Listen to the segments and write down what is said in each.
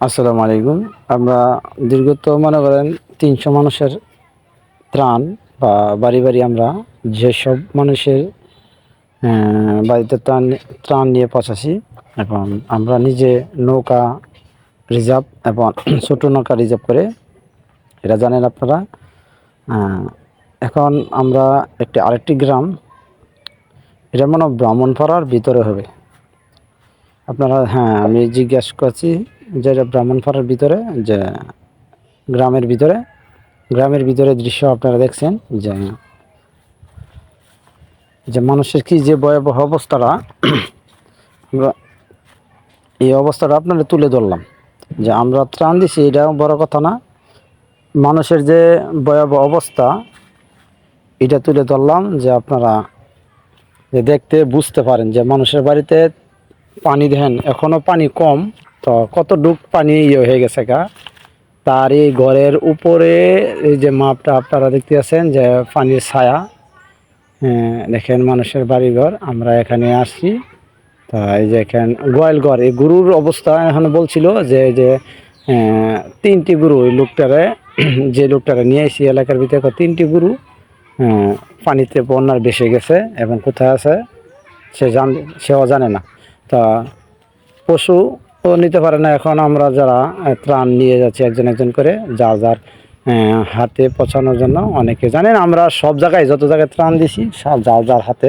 আসসালামু আলাইকুম। আমরা দীর্ঘত মনে করেন তিনশো মানুষের ত্রাণ বা বাড়ি বাড়ি আমরা যেসব মানুষের বাড়িতে ত্রাণ ত্রাণ নিয়ে পৌঁছাছি এবং আমরা নিজে নৌকা রিজার্ভ এবং ছোটো নৌকা রিজার্ভ করে, এটা জানেন আপনারা এখন আমরা একটি আরেকটি গ্রাম, এটা মনে ব্রাহ্মণপাড়ার ভিতরে হবে। আপনারা হ্যাঁ আমি জিজ্ঞাসা করছি যে এটা ব্রাহ্মণপাড়ার ভিতরে, যে গ্রামের ভিতরে গ্রামের ভিতরে দৃশ্য আপনারা দেখছেন যে যে মানুষের কি যে ভয়াবহ অবস্থাটা, আমরা এই অবস্থাটা আপনারা তুলে ধরলাম। যে আমরা ত্রাণ দিছি এটা বড় কথা না। মানুষের যে ভয়াবহ অবস্থা, এটা তুলে ধরলাম যে আপনারা যে দেখতে বুঝতে পারেন যে মানুষের বাড়িতে পানি দেখেন এখনও পানি কম। তো কত ডুব পানি ইয়ে হয়ে গেছে গা? তার এই ঘরের উপরে এই যে মাপটা আপনারা দেখতে আছেন যে পানির ছায়া। হ্যাঁ, দেখেন মানুষের বাড়িঘর আমরা এখানে আসছি। তা এই যে এখানে গোয়াল ঘর এই গরুর অবস্থা এখন বলছিল যে যে তিনটি গরু ওই লোকটারে যে লোকটারে নিয়ে এসেছি এলাকার ভিতরে তিনটি গরু আহ, পানিতে বন্যার ভেসে গেছে এবং কোথায় আছে সে জান সেও জানে না। তা পশু ও নিতে পারে না। এখন আমরা যারা ত্রাণ নিয়ে যাচ্ছি একজন একজন করে যার যার হাতে পৌঁছানোর জন্য, অনেকে জানেন আমরা সব জায়গায় যত জায়গায় ত্রাণ দিছি, সব যার যার হাতে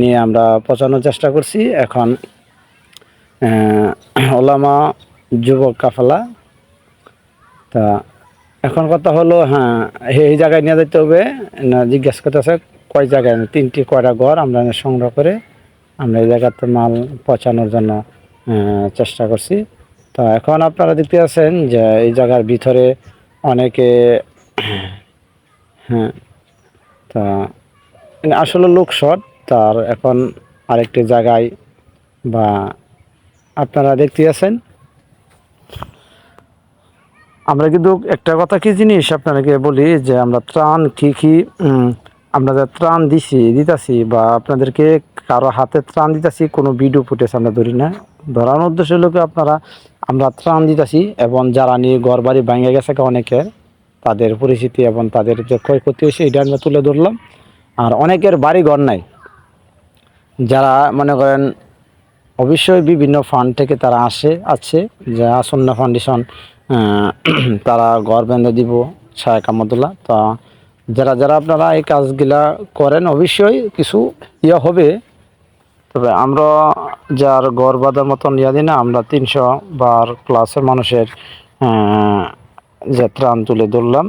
নিয়ে আমরা পৌঁছানোর চেষ্টা করছি। এখন ওলামা যুবক কাফালা, তা এখন কথা হলো হ্যাঁ এই জায়গায় নিয়ে যেতে হবে। না, জিজ্ঞাসা করতেছে, কয় জায়গায়? তিনটি, কয়টা ঘর আমরা সংগ্রহ করে আমরা এই জায়গাতে মাল পৌঁছানোর জন্য চেষ্টা করছি। তো এখন আপনারা দেখতে আছেন যে এই জায়গার ভিতরে অনেকে হ্যাঁ তা আসলে লোক শর্ট তার এখন আরেকটি জায়গায় বা আপনারা দেখতে আছেন। আমরা কিন্তু একটা কথা কি জিনিস আপনাকে বলি যে আমরা ত্রাণ কি কি আমরা যে ত্রাণ দিছি, দিতাছি বা আপনাদেরকে কারও হাতে ত্রাণ দিতাছি, কোনো ভিডিও ফুটেজ আমরা ধরি না। ধরার উদ্দেশ্য হলো কি, আপনারা, আমরা ত্রাণ দিতেছি এবং যারা নিয়ে ঘর বাড়ি ভেঙে গেছে অনেকের তাদের পরিস্থিতি এবং তাদের যে ক্ষয়ক্ষতি হয়েছে এটা আমরা তুলে ধরলাম। আর অনেকের বাড়ি ঘর নাই। যারা মনে করেন অবশ্যই বিভিন্ন ফান্ড থেকে তারা আসে, আছে, যে আসন্ন ফাউন্ডেশন তারা ঘর বেঁধে দিব শায়েক আহমদুল্লাহ তা যারা যারা আপনারা এই কাজগুলা করেন, অবশ্যই কিছু ইয়ে হবে। তবে আমরা যার গড় বাঁধার মতন ইয়া দিই না, আমরা তিনশো বার ক্লাসের মানুষের যে ত্রাণ তুলে ধরলাম।